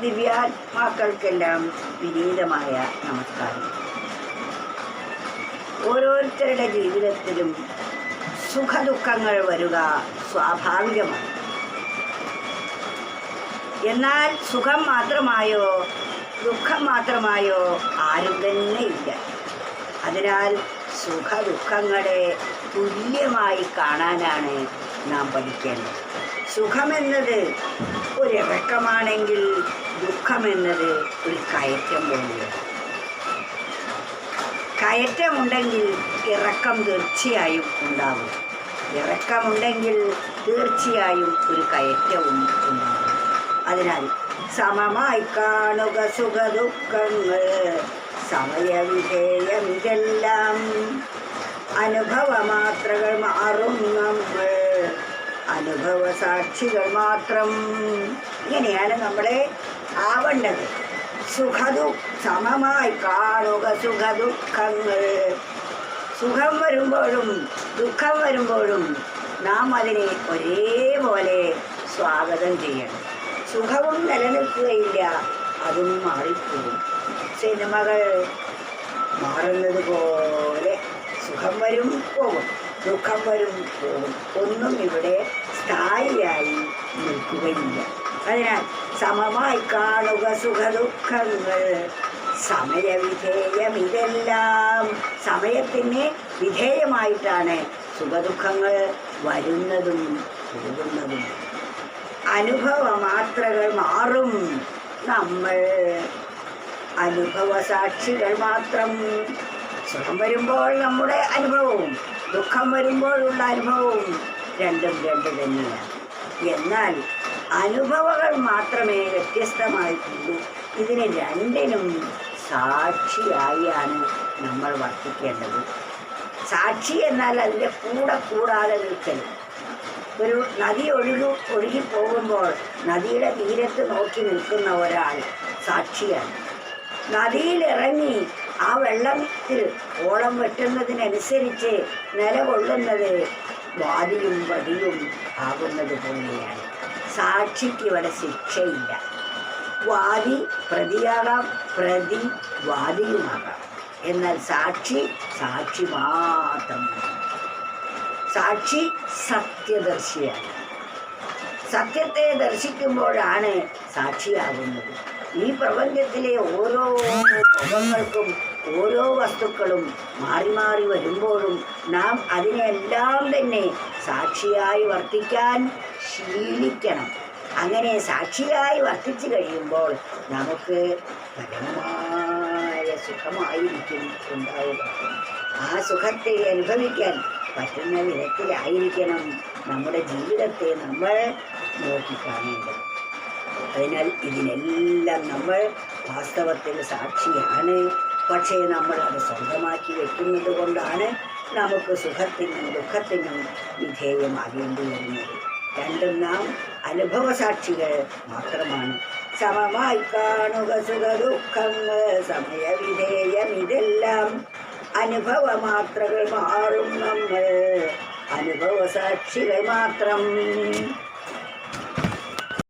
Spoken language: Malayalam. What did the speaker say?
ദിവ്യാത്മാക്കൾക്കെല്ലാം വിനീതമായ നമസ്കാരം. ഓരോരുത്തരുടെ ജീവിതത്തിലും സുഖദുഃഖങ്ങൾ വരുക സ്വാഭാവികമാണ്. എന്നാൽ സുഖം മാത്രമായോ ദുഃഖം മാത്രമായോ ആരും തന്നെ ഇല്ല. അതിനാൽ സുഖ ദുഃഖങ്ങളെ തുല്യമായി കാണാനാണ് നാം പഠിക്കേണ്ടത്. സുഖമെന്നത് ഒരിറക്കമാണെങ്കിൽ ദുഃഖമെന്നത് ഒരു കയറ്റം പോലെയാണ്. കയറ്റമുണ്ടെങ്കിൽ ഇറക്കം തീർച്ചയായും ഉണ്ടാവും. ഇറക്കമുണ്ടെങ്കിൽ തീർച്ചയായും ഒരു കയറ്റവും ഉണ്ടാവും. അതിനാൽ സമമായി കാണുക സുഖദുഃഖങ്ങൾ സമയവിധേയം ഇതെല്ലാം അനുഭവമാത്രകൾ മാറും സാക്ഷികൾ മാത്രം. ഇങ്ങനെയാണ് നമ്മളെ ആവേണ്ടത്. സുഖദു സമമായി കാണുക സുഖദുഃഖങ്ങൾ. സുഖം വരുമ്പോഴും ദുഃഖം വരുമ്പോഴും നാം അതിനെ ഒരേപോലെ സ്വാഗതം ചെയ്യണം. സുഖവും നിലനിൽക്കുകയില്ല അതും മാറിപ്പോകും. സിനിമകൾ മാറുന്നത് പോലെ സുഖം വരും പോകും. ദുഃഖം വരും ഒന്നും ഇവിടെ സ്ഥായിയായി നിൽക്കുകയില്ല. അതിനാൽ സമമായി കാണുക സുഖദുഃഖങ്ങൾ. സമയവിധേയം ഇതെല്ലാം സമയത്തിന് വിധേയമായിട്ടാണ് സുഖദുഃഖങ്ങൾ വരുന്നതും പോകുന്നതും. അനുഭവമാത്രകൾ മാറും നമ്മൾ. അനുഭവ സാക്ഷികൾ മാത്രം സുഖം വരുമ്പോൾ നമ്മുടെ അനുഭവവും ദുഃഖം വരുമ്പോഴുള്ള അനുഭവവും രണ്ടും രണ്ട് തന്നെയാണ്. എന്നാൽ അനുഭവങ്ങൾ മാത്രമേ വ്യത്യസ്തമായിട്ടുള്ളൂ. ഇതിന് രണ്ടിനും സാക്ഷിയായാണ് നമ്മൾ വർത്തിക്കേണ്ടത്. സാക്ഷി എന്നാൽ അതിന്റെ കൂടെ കൂടാതെ നിൽക്കൽ ഒരു നദി ഒഴുകു ഒഴുകി പോകുമ്പോൾ നദിയുടെ തീരത്ത് നോക്കി നിൽക്കുന്ന ഒരാൾ സാക്ഷിയാണ്. നദിയിലിറങ്ങി ആ വെള്ളത്തിൽ ഓളം വെട്ടുന്നതിനനുസരിച്ച് നിലകൊള്ളുന്നത് വാദിയും വടിയും ആകുന്നത് പോലെയാണ്. സാക്ഷിക്ക് ഇവിടെ ശിക്ഷയില്ല. വാദി പ്രതിയാകാം പ്രതി വാദിയുമാകാം എന്നാൽ സാക്ഷി സാക്ഷി മാത്രം സാക്ഷി സത്യദർശിയാണ്. സത്യത്തെ ദർശിക്കുമ്പോഴാണ് സാക്ഷിയാകുന്നത്. ഈ പ്രപഞ്ചത്തിലെ ഓരോ മുഖങ്ങൾക്കും ഓരോ വസ്തുക്കളും മാറി മാറി വരുമ്പോഴും നാം അതിനെല്ലാം തന്നെ സാക്ഷിയായി വർത്തിക്കാൻ ശീലിക്കണം. അങ്ങനെ സാക്ഷിയായി വർത്തിച്ചു കഴിയുമ്പോൾ നമുക്ക് പരമമായ സുഖമായിരിക്കും ഉണ്ടാവുക. ആ സുഖത്തെ അനുഭവിക്കാൻ പറ്റുന്ന വിധത്തിലായിരിക്കണം നമ്മുടെ ജീവിതത്തെ നമ്മൾ നോക്കിക്കാണേണ്ടത്. അതിനാൽ ഇതിനെല്ലാം നമ്മൾ വാസ്തവത്തിൽ സാക്ഷിയാണ്. പക്ഷേ നമ്മൾ അത് സ്വന്തമാക്കി വെക്കുന്നത് കൊണ്ടാണ് നമുക്ക് സുഖത്തിനും ദുഃഖത്തിനും വിധേയമാകേണ്ടി വരുന്നത് രണ്ടും നാം അനുഭവ സാക്ഷികൾ മാത്രമാണ്. സമമായി കാണുക സുഖ ദുഃഖങ്ങൾ സമയവിധേയം ഇതെല്ലാം അനുഭവ മാത്രകൾ മാറും നമ്മൾ. അനുഭവ സാക്ഷികൾ മാത്രം